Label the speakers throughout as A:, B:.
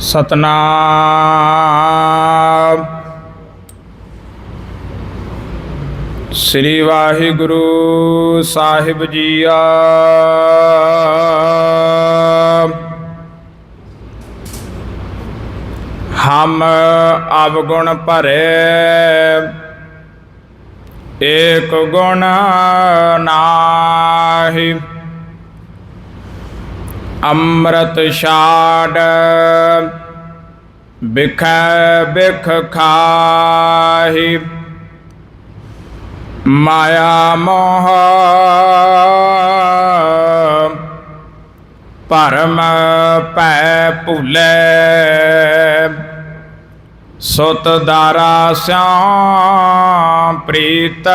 A: ਸਤਨਾਮ। ਸ੍ਰੀ ਵਾਹਿਗੁਰੂ ਸਾਹਿਬ ਜੀ ਆ। ਹਮ ਅਵਗੁਣ ਭਰੇ ਏਕ ਗੁਣ ਨਾਹੀ। ਅੰਮ੍ਰਿਤ ਛਾੜ। ਬਿਖੈ ਬਿਖ ਖਾਹੀ। ਮਾਇਆ ਮੋਹ। ਭਰਮ ਪੈ ਭੁਲੇ। ਸੁਤ ਦਾਰਾ ਸਿਆ ਪ੍ਰੀਤ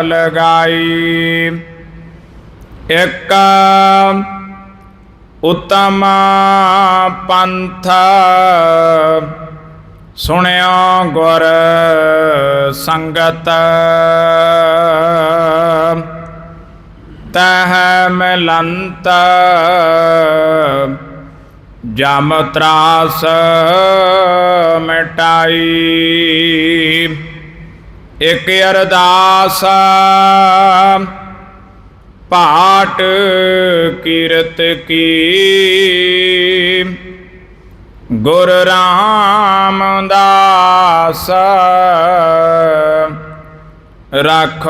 A: ਲਗਾਈ। ਇਕ ਉਤਮ ਪੰਥ ਸੁਣਿਆ ਗੁਰ ਸੰਗਤ। ਤਹ ਮਿਲੰਤ ਜਮ ਤਰਾਸ ਮਿਟਾਈ। ਇਕ ਅਰਦਾਸ ਪਾਟ ਕੀਰਤ ਕੀ। ਗੁਰ ਰਾਮਦਾਸ ਰਖ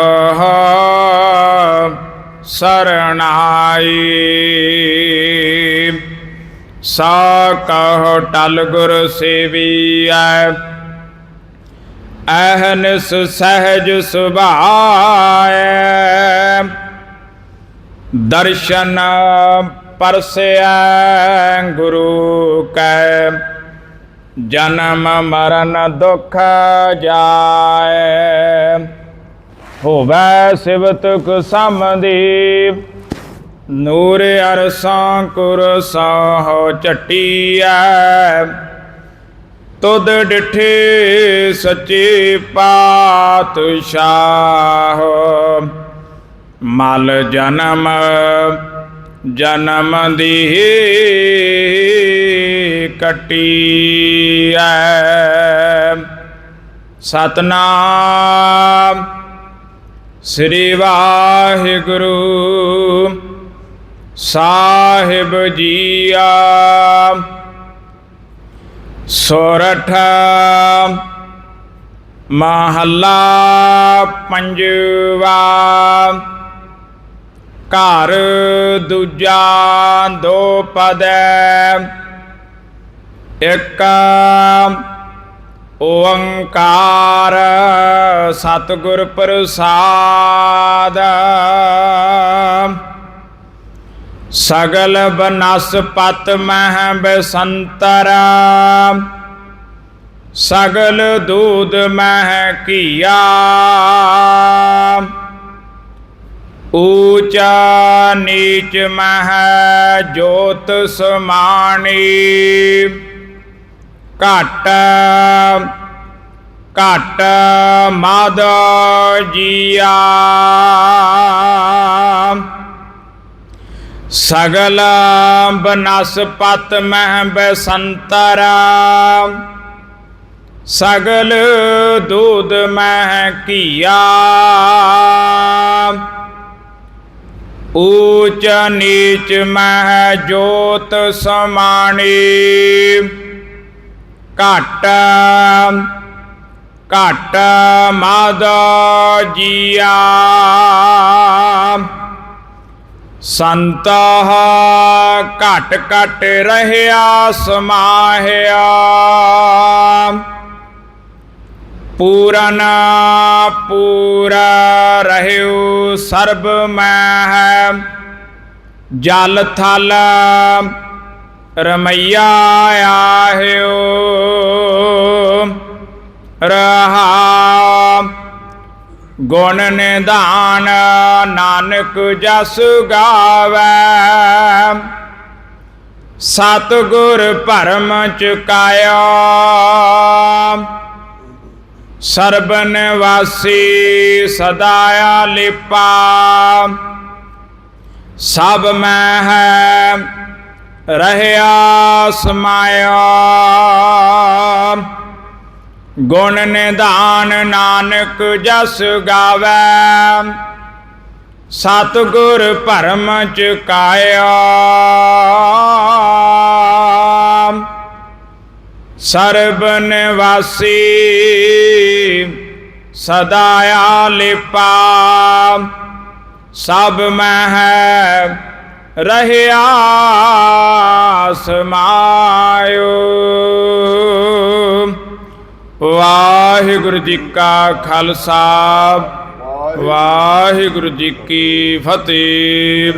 A: ਸਰਣਾਈ। ਸਾ ਕਹ ਟਲ ਗੁਰ ਸੇਵੀਐ। ਅਹਨਿਸ ਸਹਿਜ ਸੁਭਾਏ ਦਰਸ਼ਨ ਪਰਸਿਆ ਗੁਰੂ ਕੈ। ਜਨਮ ਮਰਨ ਦੁਖ ਜਾਏ। ਹੋਵੈ ਸਿਵਤਕ ਸਮਦੀ ਨੂਰ ਅਰਸਾਂ ਕੁਰਸਾਹ ਝਟੀਐ। ਤੁਧ ਡਿਠੇ ਸੱਚੇ ਪਾਤਸ਼ਾਹ। ਮਲ ਜਨਮ ਜਨਮ ਦੀ ਕਟੀਐ ਸਤਨਾਮ ਸ੍ਰੀ ਵਾਹਿਗੁਰੂ ਸਾਹਿਬ ਜੀਆ। ਸੋਰਠ ਮਹੱਲਾ ਪੰਜਵਾ। ਘਰ ਦੂਜਾ ਦੋ ਪਦੈ। ਇੱਕ ਓੰਕਾਰ ਸਤਿਗੁਰ ਪ੍ਰਸਾਦ। ਸਗਲ ਬਨਸਪਤ ਮਹਿ ਬਸੰਤਰ। ਸਗਲ ਦੂਧ ਮਹਿ ਕੀਆ ਊਚਾ ਨੀਚ ਮਹਿ ਜੋਤ ਸਮਾਣੀ, ਘਟ ਘਟ ਮਦ ਜੀਆ। ਸਗਲ ਬਨਸਪਤ ਮਹਿ ਬਸੰਤਰ, ਸਗਲ ਦੂਧ ਮਹਿ ਕੀਆ ਊਚ ਨੀਚ ਮਹਿ ਜੋਤ ਸਮਾਣੀ। ਘਟ ਘਟ ਮਦ ਜੀਆ। ਸੰਤ ਘਟ ਘਟ ਰਹਿਆ ਸਮਾਹਿਆ। ਪੂਰਨ ਪੂਰਾ ਰਹਿਉ ਸਰਬ ਮਹਿ, ਜਲ ਥਲ ਰਮਈਆ ਆਹਿਓ, ਰਹਾ ਗੁਣ ਨਿਧਾਨ ਨਾਨਕ ਜਸ ਗਾਵੇ, ਸਤਿਗੁਰ ਭਰਮ ਚੁਕਾਇਆ। ਸਰਬਨ ਵਾਸੀ ਸਦਾਇਆ ਲਿਪਾ ਸਭ ਮੈਂ ਹੈ ਰਹਿਆ ਸਮਾਇਆ। ਗੁਣ ਨਿਧਾਨ ਨਾਨਕ ਜਸ ਗਾਵੇ। ਸਤਿਗੁਰ ਭਰਮ ਚੁਕਾਇਆ ਸਰਬ ਨਿਵਾਸੀ ਸਦਾ ਆਲਿਪਾ। ਸਭ ਮਹਿ ਰਹਿਆ ਸਮਾਇਓ ਵਾਹਿਗੁਰੂ ਜੀ ਕਾ ਖਾਲਸਾ। ਵਾਹਿਗੁਰੂ ਜੀ ਕੀ ਫਤਿਹ।